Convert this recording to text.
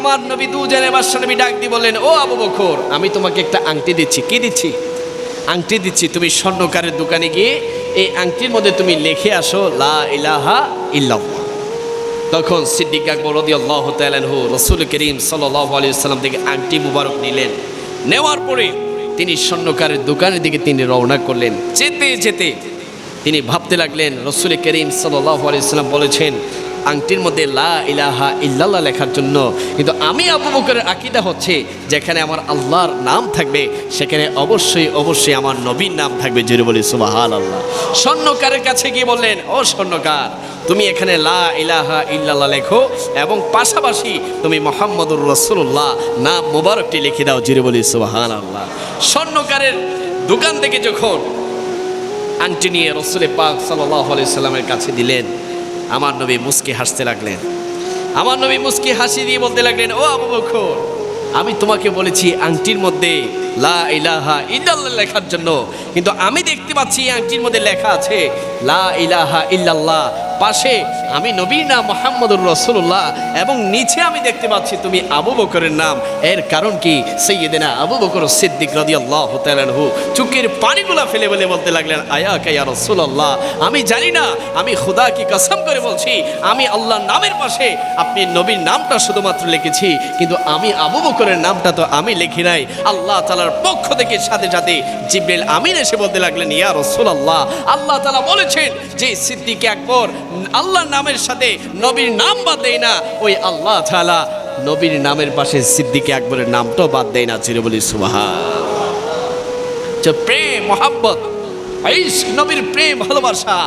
আমার নবী নবী ডাক দিয়ে বললেন, ও আমি তোমাকে একটা আংটি দিচ্ছি। কি দিচ্ছি? আংটি দিচ্ছি, তুমি স্বর্ণকারের দোকানে গিয়ে এই আংটির মধ্যে তুমি লিখে আসো, লা ইলাহা তখন সিদ্দিক আকবর রাদিয়াল্লাহু রাসূল করিম সাল্লাম থেকে আংটি মুবারক নিলেন। নেওয়ার পরে তিনি স্বর্ণকারের দোকানের দিকে তিনি রওনা করলেন। যেতে যেতে তিনি ভাবতে লাগলেন, রসুল করিম সাল্লাল্লাহু আলাইহি সাল্লাম বলেছেন আংটির মধ্যে লা ইলাহা ইল্লাল্লাহ লেখার জন্য। কিন্তু আমি আবু বকরের আকিদা হচ্ছে, যেখানে আমার আল্লাহর নাম থাকবে, সেখানে অবশ্যই অবশ্যই আমার নবীর নাম থাকবে জুড়ে বলি সুবাহাল আল্লাহ স্বর্ণকারের কাছে গিয়ে বললেন, ও স্বর্ণকার, তুমি এখানে লা ইলাহা ইল্লাল্লাহ লেখো এবং পাশাপাশি তুমি মোহাম্মদুর রসুল্লাহ নাম মোবারকটি লিখে দাও জুড়ে বলি সুবাহান আল্লাহ স্বর্ণকারের দোকান থেকে যখন আংটি নিয়ে রসুলে পাক সাল্লাহ সাল্লামের কাছে দিলেন আমার নবী মুস্কি হাসতে লাগলেন। আমার নবী মুস্কি হাসি দিয়ে বলতে লাগলেন, ও আবু বকর, আমি তোমাকে বলেছি আংটির মধ্যে লা ইলাহা ইল্লাল্লাহ লেখার জন্য। কিন্তু আমি দেখতে পাচ্ছি আংটির মধ্যে লেখা আছে, লা ইলাহা ইল্লাল্লাহ। পাশে আমি নবী নাম মোহাম্মদুর রসুল্লাহ এবং নিচে আমি দেখতে পাচ্ছি তুমি আবু বকরের নাম। এর কারণ কি? সৈয়দেনা আবু বকর সিদ্দিক রদি আল্লাহ তালহু চুকের পানিগুলা ফেলে বলে বলতে লাগলেন আয়া কাইয়া রসুল্লাহ আমি জানি না, আমি খুদা কি কসম করে বলছি, আমি আল্লাহর নামের পাশে আপনি নবীর নামটা শুধুমাত্র লিখেছি, কিন্তু আমি আবু বকরের নামটা তো আমি লিখি নাই। আল্লাহ তালার পক্ষ থেকে সাথে সাথে জিব্রেল আমিন এসে বলতে লাগলেন, ইয়া রসুল্লাহ আল্লাহ আল্লাহ তালা বলেছেন যে সিদ্দিক আকবর আল্লাহর নামের সাথে নবীর নাম বাদ দেয় না। ওই আল্লাহ তালা নবীর নামের পাশে সিদ্দিকে আকবরের নামটাও বাদ দেয় না চির বলি সুবাহা প্রেম, মহাব্বত নবীর প্রেম, ভালোবাসা।